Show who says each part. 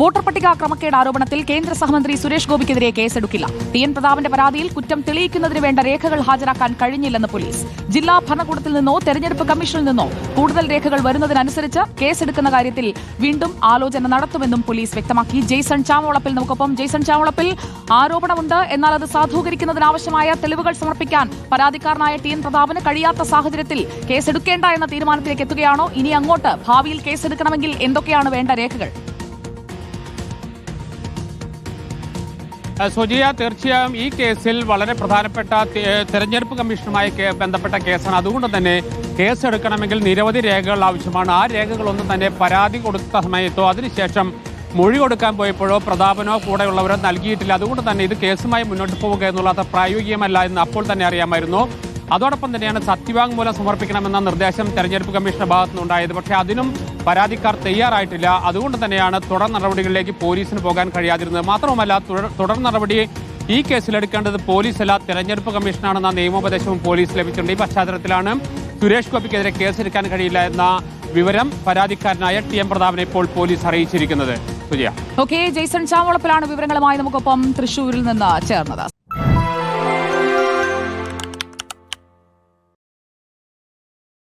Speaker 1: Voter പട്ടിക ക്രമക്കേട് ആരോപണത്തിൽ കേന്ദ്ര സഹമന്ത്രി സുരേഷ് ഗോപിക്കെതിരെ കേസെടുക്കില്ല. ടി എൻ പ്രതാപന്റെ പരാതിയിൽ കുറ്റം തെളിയിക്കുന്നതിന് വേണ്ട രേഖകൾ ഹാജരാക്കാൻ കഴിഞ്ഞില്ലെന്ന് പോലീസ്. ജില്ലാ ഭരണകൂടത്തിൽ നിന്നോ തെരഞ്ഞെടുപ്പ് കമ്മീഷനിൽ നിന്നോ കൂടുതൽ രേഖകൾ വരുന്നതിനനുസരിച്ച് കേസെടുക്കുന്ന കാര്യത്തിൽ വീണ്ടും ആലോചന നടത്തുമെന്നും പോലീസ് വ്യക്തമാക്കി. ജെയ്സൺ ചാമോളപ്പിൽ നമുക്കൊപ്പം. ജെയ്സൺ ചാമോളപ്പിൽ ആരോപണമുണ്ട്. എന്നാൽ അത് സാധൂകരിക്കുന്നതിനാവശ്യമായ തെളിവുകൾ സമർപ്പിക്കാൻ പരാതിക്കാരനായ ടി എൻ പ്രതാപന് കഴിയാത്ത സാഹചര്യത്തിൽ കേസെടുക്കേണ്ട എന്ന തീരുമാനത്തിലേക്ക് എത്തുകയാണോ? ഇനി അങ്ങോട്ട് ഭാവിയിൽ കേസെടുക്കണമെങ്കിൽ എന്തൊക്കെയാണ് വേണ്ട രേഖകൾ?
Speaker 2: സുജിയ തീർച്ചയായും ഈ കേസിൽ വളരെ പ്രധാനപ്പെട്ട തെരഞ്ഞെടുപ്പ് കമ്മീഷനുമായി ബന്ധപ്പെട്ട കേസാണ്. അതുകൊണ്ട് തന്നെ കേസ് എടുക്കണമെങ്കിൽ നിരവധി രേഖകൾ ആവശ്യമാണ്. ആ രേഖകളൊന്നും തന്നെ പരാതി കൊടുത്ത സമയത്തോ അതിനുശേഷം മൊഴി കൊടുക്കാൻ പോയപ്പോഴോ പ്രതാപനോ കൂടെയുള്ളവരോ നൽകിയിട്ടില്ല. അതുകൊണ്ട് തന്നെ ഇത് കേസുമായി മുന്നോട്ട് പോവുക എന്നുള്ളത് പ്രായോഗികമല്ല എന്ന് അപ്പോൾ തന്നെ അറിയാമായിരുന്നു. അതോടൊപ്പം തന്നെയാണ് സത്യവാങ്മൂലം സമർപ്പിക്കണമെന്ന നിർദ്ദേശം തെരഞ്ഞെടുപ്പ് കമ്മീഷന്റെ ഭാഗത്തുനിന്നുണ്ടായത്. പക്ഷേ അതിനും പരാതിക്കാർ തയ്യാറായിട്ടില്ല. അതുകൊണ്ട് തന്നെയാണ് തുടർ നടപടികളിലേക്ക് പോലീസിന് പോകാൻ കഴിയാതിരുന്നത്. മാത്രവുമല്ല തുടർ- നടപടി ഈ കേസിലെടുക്കേണ്ടത് പോലീസല്ല തെരഞ്ഞെടുപ്പ് കമ്മീഷനാണെന്ന നിയമോപദേശവും പോലീസ് ലഭിച്ചിട്ടുണ്ട്. ഈ പശ്ചാത്തലത്തിലാണ് സുരേഷ് ഗോപിക്കെതിരെ കേസെടുക്കാൻ കഴിയില്ല എന്ന വിവരം പരാതിക്കാരനായ ടി എം പ്രതാപനെ ഇപ്പോൾ പോലീസ് അറിയിച്ചിരിക്കുന്നത്.
Speaker 1: ഓക്കെ ജെയ്സൺ ചാമോളപ്പിലാണ് വിവരങ്ങളുമായി നമുക്കൊപ്പം തൃശൂരിൽ നിന്ന് ചേർന്നത്.